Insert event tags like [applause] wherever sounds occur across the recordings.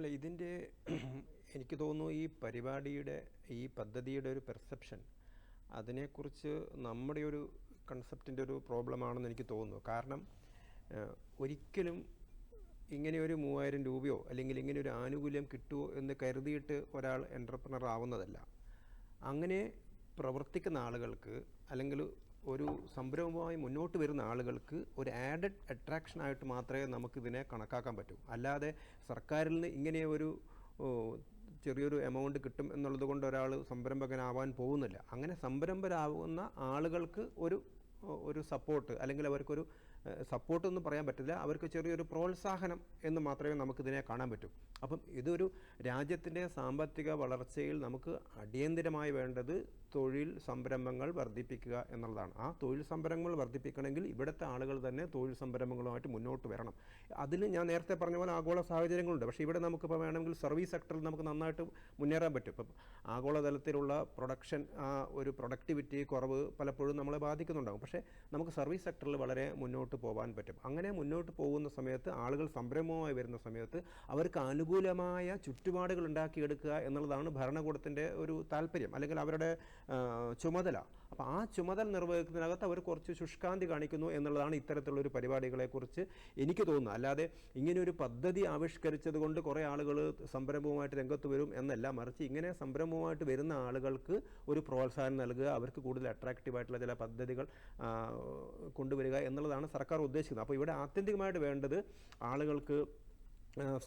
അല്ല ഇതിന്റെ [clears throat] എനിക്ക് തോന്നുന്നു ഈ പരിപാടിയുടെ ഈ പദ്ധതിയുടെ ഒരു പെർസെപ്ഷൻ അതിനെക്കുറിച്ച് നമ്മുടെ ഒരു കൺസെപ്റ്റിന്റെ ഒരു പ്രോബ്ലമാണെന്ന് എനിക്ക് തോന്നുന്നു. കാരണം ഒരിക്കലും ഇങ്ങനെ ഒരു മൂവായിരം രൂപയോ അല്ലെങ്കിൽ ഇങ്ങനെ ഒരു ആനുകൂല്യം കിട്ടുമോ എന്ന് കരുതിയിട്ട് ഒരാൾ എന്റർപ്രണർ ആവുന്നതല്ല. അങ്ങനെ പ്രവർത്തിക്കുന്ന ആളുകൾക്ക് അല്ലെങ്കിൽ ഒരു സംരംഭമായി മുന്നോട്ട് വരുന്ന ആളുകൾക്ക് ഒരു ആഡഡ് അട്രാക്ഷൻ ആയിട്ട് മാത്രമേ നമുക്കിതിനെ കണക്കാക്കാൻ പറ്റൂ. അല്ലാതെ സർക്കാരിൽ നിന്ന് ഇങ്ങനെ ഒരു ചെറിയൊരു എമൗണ്ട് കിട്ടും എന്നുള്ളത് കൊണ്ട് ഒരാൾ സംരംഭകനാവാൻ പോകുന്നില്ല. അങ്ങനെ സംരംഭരാകുന്ന ആളുകൾക്ക് ഒരു ഒരു സപ്പോർട്ട് അല്ലെങ്കിൽ അവർക്കൊരു സപ്പോർട്ട് എന്ന് പറയാൻ പറ്റില്ല. അവർക്ക് ചെറിയൊരു പ്രോത്സാഹനം എന്ന് മാത്രമേ നമുക്കിതിനെ കാണാൻ പറ്റൂ. അപ്പം ഇതൊരു രാജ്യത്തിന്റെ സാമ്പത്തിക വളർച്ചയിൽ നമുക്ക് അടിയന്തിരമായി വേണ്ടത് തൊഴിൽ സംരംഭങ്ങൾ വർദ്ധിപ്പിക്കുക എന്നുള്ളതാണ്. ആ തൊഴിൽ സംരംഭങ്ങൾ വർദ്ധിപ്പിക്കണമെങ്കിൽ ഇവിടുത്തെ ആളുകൾ തന്നെ തൊഴിൽ സംരംഭങ്ങളുമായിട്ട് മുന്നോട്ട് വരണം. അതിന് ഞാൻ നേരത്തെ പറഞ്ഞ പോലെ ആഗോള സാഹചര്യങ്ങളുണ്ട്. പക്ഷേ ഇവിടെ നമുക്കിപ്പോൾ വേണമെങ്കിൽ സർവീസ് സെക്ടറിൽ നമുക്ക് നന്നായിട്ട് മുന്നേറാൻ പറ്റും. ഇപ്പം ആഗോളതലത്തിലുള്ള പ്രൊഡക്ഷൻ ഒരു പ്രൊഡക്ടിവിറ്റി കുറവ് പലപ്പോഴും നമ്മളെ ബാധിക്കുന്നുണ്ടാകും. പക്ഷേ നമുക്ക് സർവീസ് സെക്ടറിൽ വളരെ മുന്നോട്ട് പോകാൻ പറ്റും. അങ്ങനെ മുന്നോട്ട് പോകുന്ന സമയത്ത് ആളുകൾ സംരംഭമായി വരുന്ന സമയത്ത് അവർക്ക് അനുകൂലമായ ചുറ്റുപാടുകൾ ഉണ്ടാക്കിയെടുക്കുക എന്നുള്ളതാണ് ഭരണകൂടത്തിന്റെ ഒരു താല്പര്യം. അല്ലെങ്കിൽ അവരുടെ ചുമതല. അപ്പോൾ ആ ചുമതല നിർവഹിക്കുന്നതിനകത്ത് അവർ കുറച്ച് ശുഷ്കാന്തി കാണിക്കുന്നു എന്നുള്ളതാണ് ഇത്തരത്തിലുള്ള ഒരു പരിപാടികളെക്കുറിച്ച് എനിക്ക് തോന്നുന്നത്. അല്ലാതെ ഇങ്ങനെ ഒരു പദ്ധതി ആവിഷ്കരിച്ചത് കൊണ്ട് കുറേ ആളുകൾ സംരംഭവുമായിട്ട് രംഗത്ത് വരും എന്നല്ല. മറിച്ച് ഇങ്ങനെ സംരംഭവുമായിട്ട് വരുന്ന ആളുകൾക്ക് ഒരു പ്രോത്സാഹനം നൽകുക അവർക്ക് കൂടുതൽ അട്രാക്റ്റീവായിട്ടുള്ള ചില പദ്ധതികൾ കൊണ്ടുവരിക എന്നുള്ളതാണ് സർക്കാർ ഉദ്ദേശിക്കുന്നത്. അപ്പോൾ ഇവിടെ ആത്യന്തികമായിട്ട് വേണ്ടത് ആളുകൾക്ക്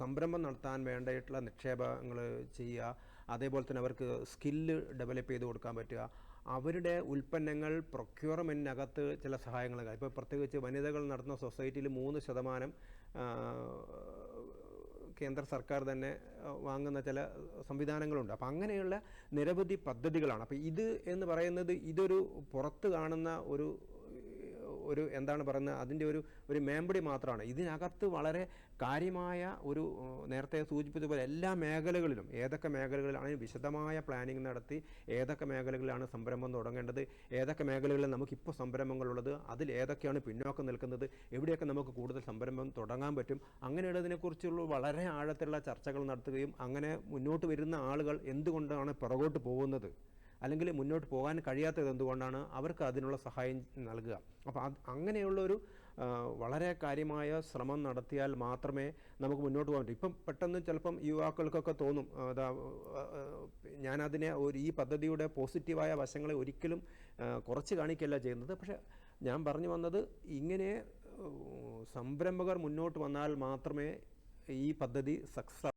സംരംഭം നടത്താൻ വേണ്ടിയിട്ടുള്ള നിക്ഷേപങ്ങൾ ചെയ്യുക അതേപോലെ തന്നെ അവർക്ക് സ്കില്ല് ഡെവലപ്പ് ചെയ്ത് കൊടുക്കാൻ പറ്റുക അവരുടെ ഉൽപ്പന്നങ്ങൾ പ്രൊക്യൂർമെന്റിനകത്ത് ചില സഹായങ്ങൾ ഇപ്പോൾ പ്രത്യേകിച്ച് വനിതകൾ നടത്തുന്ന സൊസൈറ്റിയിൽ മൂന്ന് ശതമാനം കേന്ദ്ര സർക്കാർ തന്നെ വാങ്ങുന്ന ചില സംവിധാനങ്ങളുണ്ട്. അപ്പോൾ അങ്ങനെയുള്ള നിരവധി പദ്ധതികളാണ്. അപ്പോൾ ഇത് എന്ന് പറയുന്നത് ഇതൊരു പുറത്ത് കാണുന്ന ഒരു ഒരു എന്താണ് പറയുന്നത് അതിന്റെ ഒരു ഒരു മേമ്പടി മാത്രമാണ്. ഇതിനകത്ത് വളരെ കാര്യമായ ഒരു നേരത്തെ സൂചിപ്പിച്ചതുപോലെ എല്ലാ മേഖലകളിലും ഏതൊക്കെ മേഖലകളിലാണ് വിശദമായ പ്ലാനിങ് നടത്തി ഏതൊക്കെ മേഖലകളിലാണ് സംരംഭം തുടങ്ങേണ്ടത് ഏതൊക്കെ മേഖലകളിൽ നമുക്കിപ്പോൾ സംരംഭങ്ങളുള്ളത് അതിൽ ഏതൊക്കെയാണ് പിന്നോക്കം നിൽക്കുന്നത് എവിടെയൊക്കെ നമുക്ക് കൂടുതൽ സംരംഭം തുടങ്ങാൻ പറ്റും അങ്ങനെയുള്ളതിനെക്കുറിച്ചുള്ള വളരെ ആഴത്തിലുള്ള ചർച്ചകൾ നടത്തുകയും അങ്ങനെ മുന്നോട്ട് വരുന്ന ആളുകൾ എന്തുകൊണ്ടാണ് പുറകോട്ട് പോകുന്നത്? അല്ലെങ്കിൽ മുന്നോട്ട് പോകാൻ കഴിയാത്തത് എന്തുകൊണ്ടാണ് അവർക്ക് അതിനുള്ള സഹായം നൽകുക? അപ്പോൾ അത് അങ്ങനെയുള്ളൊരു വളരെ കാര്യമായ ശ്രമം നടത്തിയാൽ മാത്രമേ നമുക്ക് മുന്നോട്ട് പോകാൻ പറ്റൂ. ഇപ്പം പെട്ടെന്ന് ചിലപ്പം യുവാക്കൾക്കൊക്കെ തോന്നും അതാ ഞാനതിനെ ഒരു ഈ പദ്ധതിയുടെ പോസിറ്റീവായ വശങ്ങളെ ഒരിക്കലും കുറച്ച് കാണിക്കുകയല്ല ചെയ്യുന്നത്. പക്ഷേ ഞാൻ പറഞ്ഞു വന്നത് ഇങ്ങനെ സംരംഭകർ മുന്നോട്ട് വന്നാൽ മാത്രമേ ഈ പദ്ധതി സക്സസ്